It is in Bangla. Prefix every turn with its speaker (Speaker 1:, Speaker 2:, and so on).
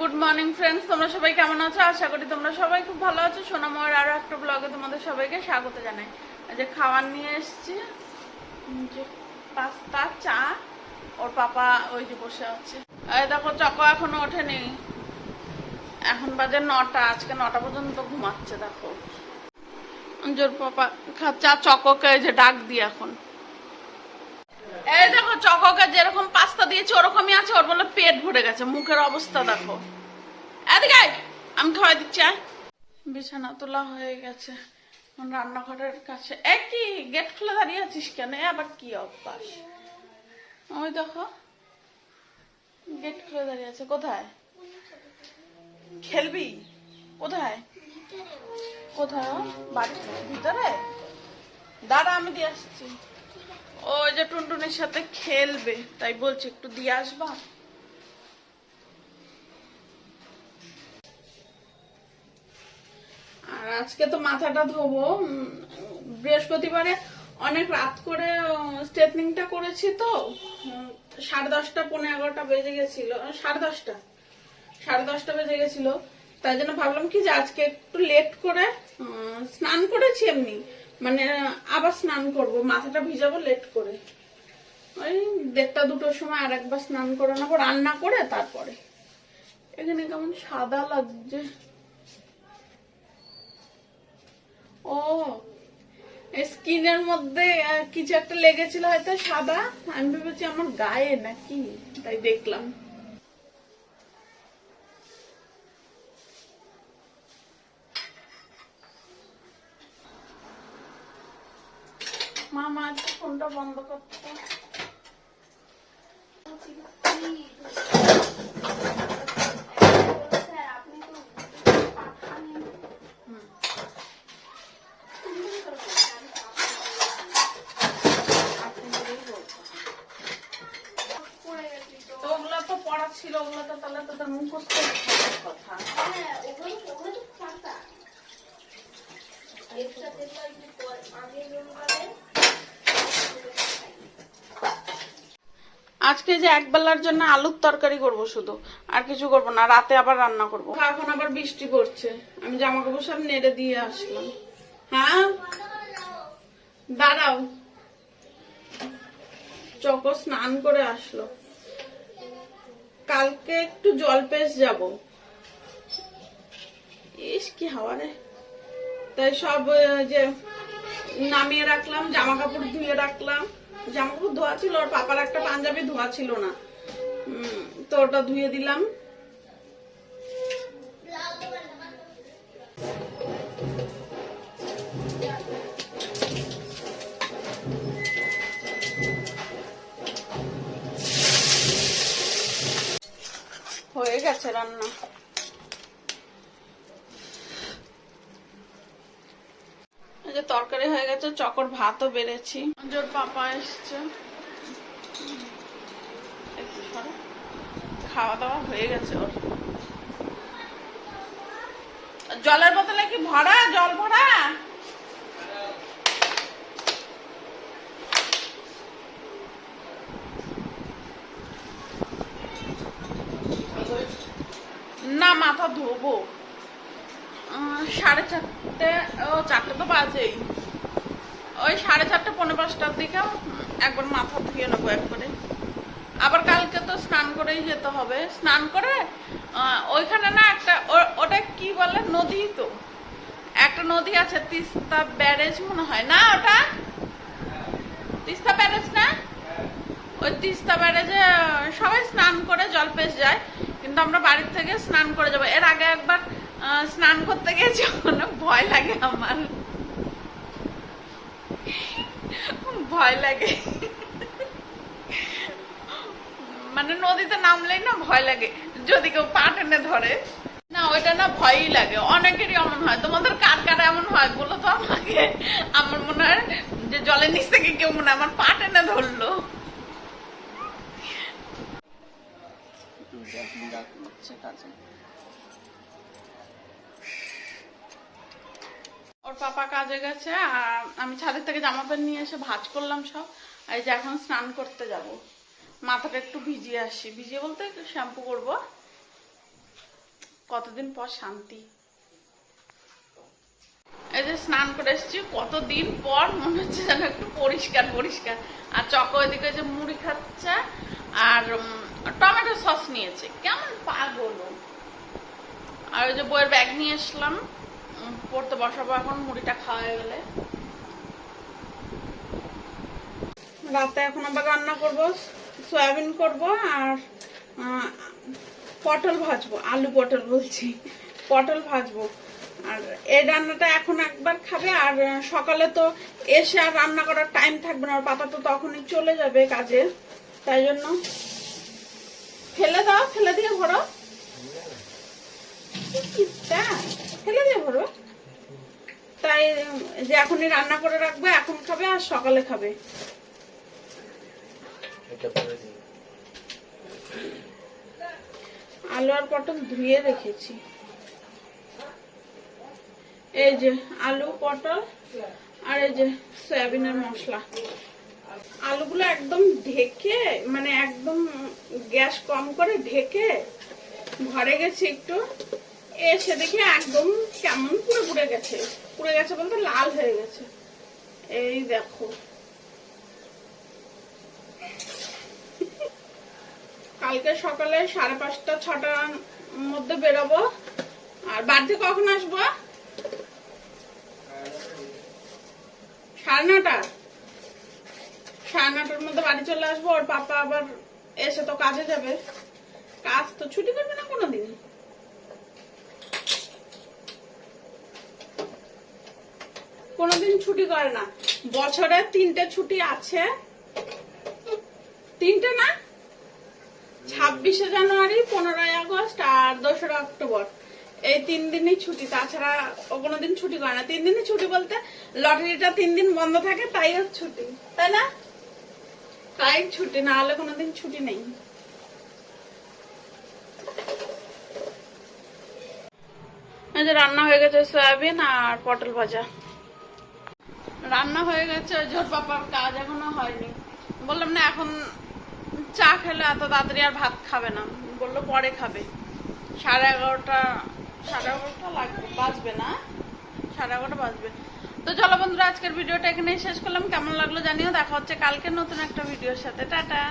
Speaker 1: গুড মর্নিং ফ্রেন্ডস তোমরা সবাই কেমন আছো? আশা করি তোমরা সবাই খুব ভালো আছো। সোনাময়ের আরও একটা ব্লগে তোমাদের সবাইকে স্বাগত জানাই। যে খাবার নিয়ে এসেছি। যে পাস্তা, চা, ওর পাপা ওই যে বসে আছে। দেখো, চকো এখনও ওঠেনি। এখন বাজে নটা, আজকে নটা পর্যন্ত ঘুমাচ্ছে, দেখো। জোর পাপা চা চকোকে যে ডাক দিয়ে এখন। এই দেখো, চককে যেরকম পাস্তা দিয়েছে, ওরকমই আছে। ওর বলে পেট ভরে গেছে, মুখের অবস্থা দেখো। এদিকে আমি খাওয়াই দিচ্ছি। বিছানা তোলা হয়ে গেছে রান্নাঘরের কাছে। এ কি, গেট খুলে দাঁড়িয়ে আছিস কেন? আবার কি অভ্যাস? ওই দেখো, গেট খুলে দাঁড়িয়ে আছে, কোথায়? খেলবি? কোথায়? কোথায়? ও? বাড়ির ভিতরে? দাঁড়া, আমি দিয়ে আসছি। ও যে টুনটুনির সাথে খেলবে, তাই বলছি একটু দিয়ে আসবা? আর আজকে তো মাথাটা ধোবো বৃহস্পতিবারে অনেক রাত করে স্ট্রেটনিংটা করেছি তো সাড়ে দশটা পনেরো এগারোটা বেজে গেছিল সাড়ে দশটা সাড়ে দশটা বেজে গেছিল, তাই জন্য ভাবলাম কি যে আজকে একটু লেট করে স্নান করেছি এমনি। মানে আবার স্নান করব, মাথাটা ভিজাবো লেট করে। ওই দেড়টা দুটোর সময় আর একবার স্নান করে নেব, রান্না করে তারপরে। এখানে কেমন সাদা লাগছে। ও স্কিনের মধ্যে কিছু একটা লেগেছিল হয়তো সাদা? আমি ভেবেছি আমার গায়ে নাকি, তাই দেখলাম। মামা একটু ফোনটা বন্ধ করতে। তো তো ছিল ওগুলো তো তাহলে তোদের মুখস্থ কথা। আজকে যে এক বেলার জন্য আলুর তরকারি করব শুধু, আর কিছু করব না, রাতে আবার রান্না করব। এখন আবার বৃষ্টি পড়ছে, আমি জামা কাপড় সব নেড়ে দিয়ে আসলাম। হ্যাঁ? দাঁড়াও। চকো স্নান করে আসলো। কালকে একটু জল পেস যাব। ইস, কি হাওয়া রে। তাই সব যে নামিয়ে রাখলাম জামা কাপড় ধুয়ে রাখলাম। জামা কাপড় ধোয়া ছিল ওর পাপার একটা পাঞ্জাবি ধোয়া ছিল না। তো ওটা ধুয়ে দিলাম। হয়ে গেছে রান্না এই যে গেছে চকর ভাতও বেড়েছি। জোর পাপা এসছে। খাওয়া দাওয়া হয়ে গেছে ওর। জলের বোতলে কি ভরা? জল ভরা? না, মাথা ধোবো। সাড়ে চারটে, ও, চারটে তো বাজেই। ওই সাড়ে চারটে পনেরো পাঁচটার দিকে একবার মাথা ধুয়ে নেব একবারে। আবার কালকে তো স্নান করেই যেতে হবে। স্নান করে ওইখানে না একটা ওটা কি বলে, নদী তো? একটা নদী আছে, তিস্তা ব্যারেজ মনে হয়। না ওটা? তিস্তা ব্যারেজ না? ওই তিস্তা ব্যারেজে সবাই স্নান করে জল পেশ যায়। কিন্তু আমরা বাড়ির থেকে স্নান করে যাব। এর আগে একবার স্নান করতে গেছি ভয় লাগে আমার। ভয় লাগে। মানে নদীতে নামলেই না ভয় লাগে, যদি কেউ পা টেনে ধরে। না, ওইটা না ভয়ই লাগে, অনেকেরই এমন হয়। তোমাদের কার কার এমন হয় বলো তো আমাকে? আমার মনে হয় যে জলের নিচ থেকে কেউ মনে আমার পা টেনে ধরলো। পাপা কাজে গেছে আর আমি ছাদের থেকে জামা প্যান্ট নিয়ে এসে ভাঁজ করলাম সব এই যে এখন স্নান করতে যাব। মাথাটা একটু ভিজিয়ে আসি। ভিজিয়ে বলতে একটু শ্যাম্পু করব। কতদিন পর শান্তি? এই যে স্নান করে এসেছি কতদিন পর মনে হচ্ছে যেন একটু পরিষ্কার পরিষ্কার। আর চক ওইদিকে যে মুড়ি খাচ্ছে আর টমেটো সস নিয়েছে। কেমন পাগল। আর ওই যে বইয়ের ব্যাগ নিয়ে এসলাম উম, পড়তে বসাবো এখন, মুড়িটা খাওয়া হয়ে গেলে। রাতে এখন আবার রান্না করব, সয়াবিন করব আর পটল ভাজবো, আলু পটল বলছি, পটল ভাজবো। আর এই রান্নাটা এখন একবার খাবে, আর সকালে তো এসে আর রান্না করার টাইম থাকবে না, আর পাপা তো তখনই চলে যাবে কাজে, তাই জন্য। ফেলে দাও, ফেলে দিয়ে ভরো। ফেলে দিয়ে ভরো। তাই যে এখনই রান্না করে রাখবে এখন খাবে আর সকালে খাবে। আলু আর পটল ধুয়ে রেখেছি। এই যে আলু পটল আর এই যে সয়াবিনের মশলা। আলুগুলো একদম ঢেকে মানে একদম গ্যাস কম করে ঢেকে ঘরে গেছি একটু। এসে দেখি একদম কেমন পুরো পুড়ে গেছে। পুড়ে গেছে বলতে লাল হয়ে গেছে। এই দেখো। কালকে সকালে সাড়ে পাঁচটা, ছটার মধ্যে বেরোবো। আর বাড়িতে কখন আসব? সাড়ে নটা। সাড়ে নটার মধ্যে বাড়ি চলে আসব। ওর পাপা আবার এসে তো কাজে যাবে। কাজ তো ছুটি করবে না কোনোদিন? কোনোদিন ছুটি করে না। বছরে তিনটে ছুটি আছে। তিনটে না? ছাব্বিশে জানুয়ারি, পনেরোই আগস্ট আর দোসরা অক্টোবর। এই তিন দিনই ছুটি। তাছাড়া ও কোনোদিন ছুটি করে না। তিন দিনই ছুটি বলতে লটারিটা তিন দিন বন্ধ থাকে, তাই ছুটি। তাই না? তাই ছুটি, না হলে কোনোদিন ছুটি নেই। রান্না হয়ে গেছে সয়াবিন আর পটল ভাজা। রান্না হয়ে গেছে জোর পাপার কাজ এখনও হয়নি। বললাম, না, এখন চা খেলে এত তাড়াতাড়ি আর ভাত খাবে না। বলল, পরে খাবে। সাড়ে এগারোটা সাড়ে এগারোটা লাগবে, বাজবে না সাড়ে এগারোটা বাজবে। তো চলো বন্ধুরা, আজকের ভিডিওটা এখানেই শেষ করলাম। কেমন লাগল জানিও, দেখা হচ্ছে কালকের নতুন একটা ভিডিওর সাথে। টাটা!